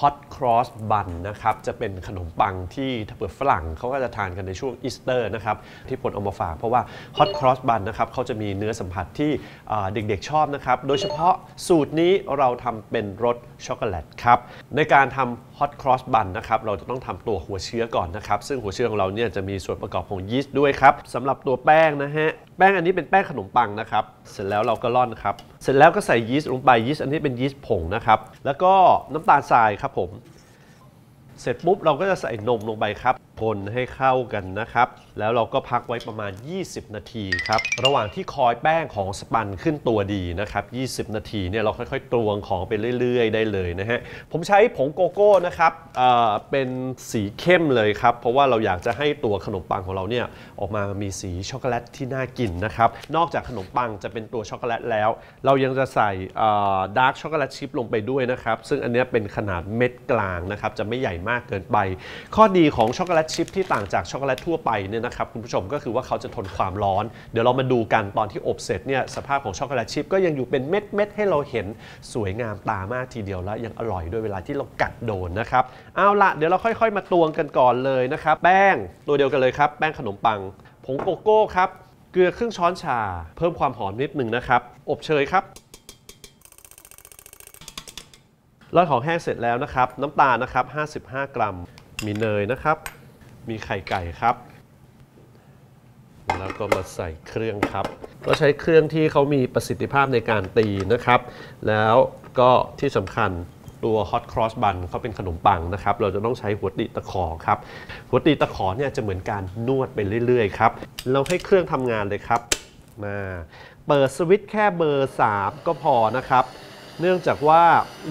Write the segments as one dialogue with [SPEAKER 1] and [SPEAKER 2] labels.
[SPEAKER 1] Hot Cross Bun นะครับ จะเป็นขนมปังที่ถ้าเปิดฝรั่งเขาก็จะทานกันในช่วงอีสเตอร์นะครับ ที่ผลเอามาฝาก เพราะว่า Hot Cross Bun นะครับเขาจะมีเนื้อสัมผัสที่เด็กๆชอบนะครับ โดยเฉพาะสูตรนี้เราทำเป็นรสช็อกโกแลตครับ ในการทำ Hot Cross Bun นะครับ เราจะต้องทำตัวหัวเชื้อก่อนนะครับ ซึ่งหัวเชื้อของเราเนี่ยจะมีส่วนประกอบของยีสต์ด้วยครับสำหรับตัวแป้งนะฮะแป้งอันนี้เป็นแป้งขนมปังนะครับ เสร็จแล้วเราก็ร่อนครับ เสร็จแล้วก็ใส่ยีสต์ลงไปยีสต์อันนี้เป็นยีสต์ผงนะครับ แล้วก็น้ำตาลทรายครับผม เสร็จปุ๊บเราก็จะใส่นมลงไปครับ คนให้เข้ากันนะครับ แล้วเราก็พักไว้ประมาณ 20 นาทีครับ ระหว่างที่คอยแป้งของสปันขึ้นตัวดีนะครับ 20 นาทีเนี่ยเราค่อยๆ ตวงของไปเรื่อย ๆ ได้เลยนะฮะ ผมใช้ผงโกโก้นะครับเเป็นสีเข้มเลยครับ เพราะว่าเราอยากจะให้ตัวขนมปังของเราเนี่ยออกมามีสีช็อกโกแลตที่น่ากินนะครับ นอกจากขนมปังจะเป็นตัวช็อกโกแลตแล้ว เรายังจะใส่ดาร์กช็อกโกแลตชิพลงไปด้วยนะครับ ซึ่งอันนี้เป็นขนาดเม็ดกลางนะครับ จะไม่ใหญ่มากเกินไป ข้อดีของช็อกโกแลตชิพที่ต่างจากช็อกโกแลตทั่วไปเนี่ยนะครับคุณผู้ชมก็คือว่าเขาจะทนความร้อน เดี๋ยวเรามาดูกันตอนที่อบเสร็จเนี่ยสภาพของช็อกโกแลตชิพก็ยังอยู่เป็นเม็ดเม็ดให้เราเห็นสวยงามตามากทีเดียวแล้วยังอร่อยด้วยเวลาที่เรากัดโดนนะครับเอาละเดี๋ยวเราค่อย ๆ มาตวงกันก่อนเลยนะครับแป้งตัวเดียวกันเลยครับแป้งขนมปังผงโกโก้ครับเกลือครึ่งช้อนชา เพิ่มความหอมนิดหนึ่งนะครับ อบเชยครับร่อนของแห้งเสร็จแล้วนะครับ น้ำตาลนะครับ 55 กรัม มีเนยนะครับ มีไข่ไก่ครับ แล้วก็มาใส่เครื่องครับ ก็ใช้เครื่องที่เขามีประสิทธิภาพในการตีนะครับ แล้วก็ที่สำคัญตัว hot cross bun เขาเป็นขนมปังนะครับ เราจะต้องใช้หัวตีตะขอครับ หัวตีตะขอเนี่ยจะเหมือนการนวดไปเรื่อยๆครับ เราให้เครื่องทำงานเลยครับมาเปิดสวิตช์แค่เบอร์ 3 ก็พอนะครับ เนื่องจากว่า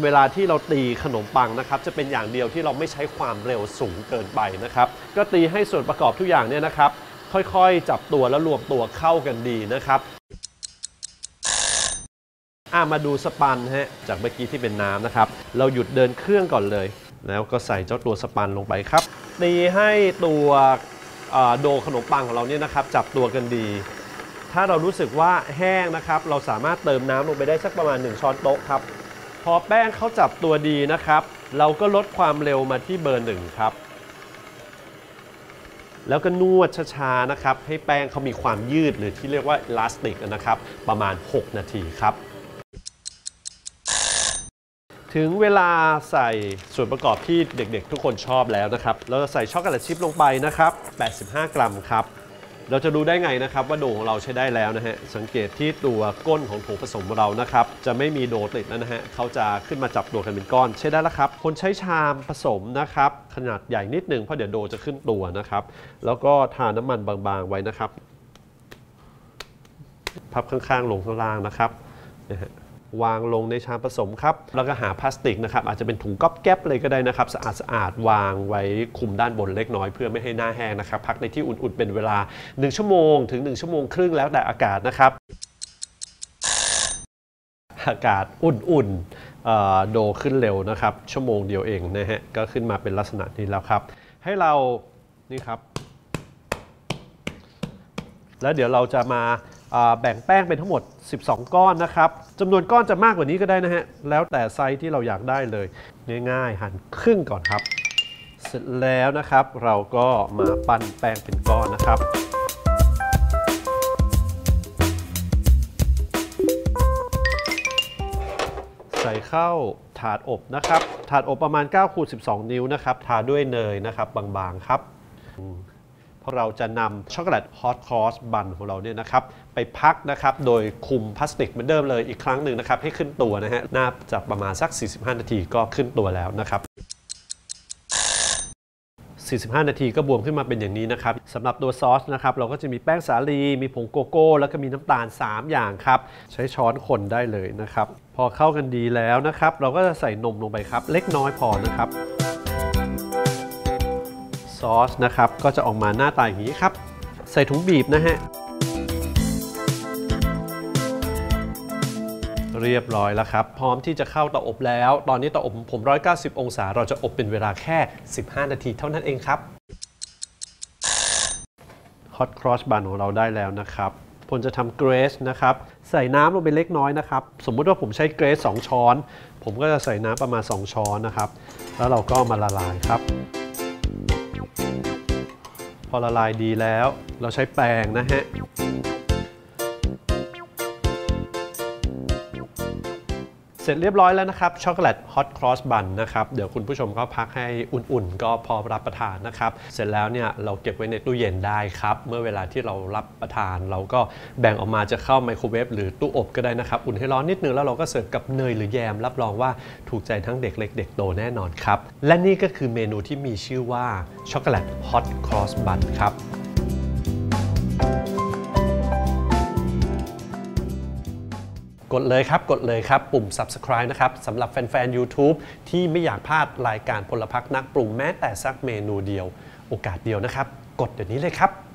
[SPEAKER 1] เวลาที่เราตีขนมปังนะครับ จะเป็นอย่างเดียวที่เราไม่ใช้ความเร็วสูงเกินไปนะครับ ก็ตีให้ส่วนประกอบทุกอย่างเนี่ยนะครับ ค่อยๆ จับตัวแล้วรวมตัวเข้ากันดีนะครับอะมาดูสปันฮะจากเมื่อกี้ที่เป็นน้ำนะครับ เราหยุดเดินเครื่องก่อนเลย แล้วก็ใส่เจ้าตัวสปันลงไปครับตีให้ตัวโดขนมปังของเราเนี่ยนะครับ จับตัวกันดี ถ้าเรารู้สึกว่าแห้งนะครับ เราสามารถเติมน้ำลงไปได้สักประมาณ 1 ช้อนโต๊ะครับ พอแป้งเขาจับตัวดีนะครับ เราก็ลดความเร็วมาที่เบอร์หนึ่งครับ แล้วก็นวดช้าๆนะครับ ให้แป้งเขามีความยืดหรือที่เรียกว่าลาสติกนะครับ ประมาณ 6 นาทีครับ ถึงเวลาใส่ส่วนประกอบที่เด็กๆ ทุกคนชอบแล้วนะครับ เราจะใส่ช็อกโกแลตชิพลงไปนะครับ 85 กรัมครับ เราจะดูได้ไงนะครับว่าโดของเราใช้ได้แล้วนะฮะ สังเกตที่ตัวก้นของถุงผสมเรานะครับ จะไม่มีโดติดแล้วนะฮะเขาจะขึ้นมาจับตัวกันเป็นก้อนใช้ได้แล้วครับ คนใช้ชามผสมนะครับ ขนาดใหญ่นิดนึงเพราะเดี๋ยวโดจะขึ้นตัวนะครับ แล้วก็ทาน้ำมันบางๆไว้นะครับ พับข้างๆลงข้างล่างนะครับนะฮะ วางลงในชามผสมครับ แล้วก็หาพลาสติกนะครับ อาจจะเป็นถุงก๊อบแก๊บเลยก็ได้นะครับ สะอาดสะอาดๆวางไว้คุมด้านบนเล็กน้อยเพื่อไม่ให้หน้าแห้งนะครับ พักในที่อุ่นๆเป็นเวลา 1 ชั่วโมง ถึง 1 ชั่วโมงครึ่งแล้วแต่อากาศนะครับ อากาศอุ่นๆโดขึ้นเร็วนะครับ ชั่วโมงเดียวเองนะฮะ ก็ขึ้นมาเป็นลักษณะนี้แล้วครับ ให้เรา นี่ครับ แล้วเดี๋ยวเราจะมา แบ่งแป้งเป็นทั้งหมด 12 ก้อนนะครับจำนวนก้อนจะมากกว่านี้ก็ได้นะฮะ แล้วแต่ไซส์ที่เราอยากได้เลย ง่ายๆ หั่นครึ่งก่อนครับ เสร็จแล้วนะครับ เราก็มาปั้นแป้งเป็นก้อนนะครับใส่เข้าถาดอบนะครับ ถาดอบประมาณ9คูณ12 นิ้วนะครับ ทาด้วยเนยนะครับ บางๆ ครับ เพราะเราจะนำช็อกโกแลตฮอตคอสบันของเราเนี่ยนะครับไปพักนะครับโดยคุมพลาสติกเหมือนเดิมเลยอีกครั้งหนึ่งนะครับให้ขึ้นตัวนะฮะน่าจะประมาณสัก 45 นาทีก็ขึ้นตัวแล้วนะครับ45 นาทีก็บวมขึ้นมาเป็นอย่างนี้นะครับสำหรับตัวซอสนะครับเราก็จะมีแป้งสาลีมีผงโกโก้ แล้วก็มีน้ำตาล 3 อย่างครับใช้ช้อนคนได้เลยนะครับ พอเข้ากันดีแล้วนะครับ เราก็จะใส่นมลงไปครับ เล็กน้อยพอนะครับ ซอสนะครับ ก็จะออกมาหน้าตาอย่างนี้ครับ ใส่ถุงบีบนะฮะ เรียบร้อยแล้วครับ พร้อมที่จะเข้าเตาอบแล้ว ตอนนี้เตาอบผม 190 องศา เราจะอบเป็นเวลาแค่ 15 นาทีเท่านั้นเองครับ Hot Cross Bun ของเราได้แล้วนะครับพลจะทำเกรสนะครับ ใส่น้ำลงไปเล็กน้อยนะครับ สมมุติว่าผมใช้เกรส2ช้อน ผมก็จะใส่น้ำประมาณ 2 ช้อนนะครับ แล้วเราก็มาละลายครับ พอละลายดีแล้ว เราใช้แป้งนะฮะ ร็จเรียบร้อยแล้วนะครับช็อกโกแลตฮอตครอสบันนะครับเดี๋ยวคุณผู้ชมก็พักให้อุ่นๆ ก็พอรับประทานนะครับเสร็จแล้วเนี่ยเราเก็บไว้ในตู้เย็นได้ครับ เมื่อเวลาที่เรารับประทาน เราก็แบ่งออกมาจะเข้าไมโครเวฟหรือตู้อบก็ได้นะครับ อุ่นให้ร้อนนิดนึงแล้วเราก็เสิร์ฟกับเนยหรือแยม รับรองว่าถูกใจทั้งเด็กเล็กเด็กโตแน่นอนครับและนี่ก็คือเมนูที่มีชื่อว่าช็อกโกแลตฮอตครอสบันครับ กดเลยครับกดเลยครับปุ่ม subscribe นะครับสำหรับแฟนๆ YouTube ที่ไม่อยากพลาดรายการพลพักนักปรุงแม้แต่สักเมนูเดียว โอกาสเดียวนะครับ กดเดี๋ยวนี้เลยครับ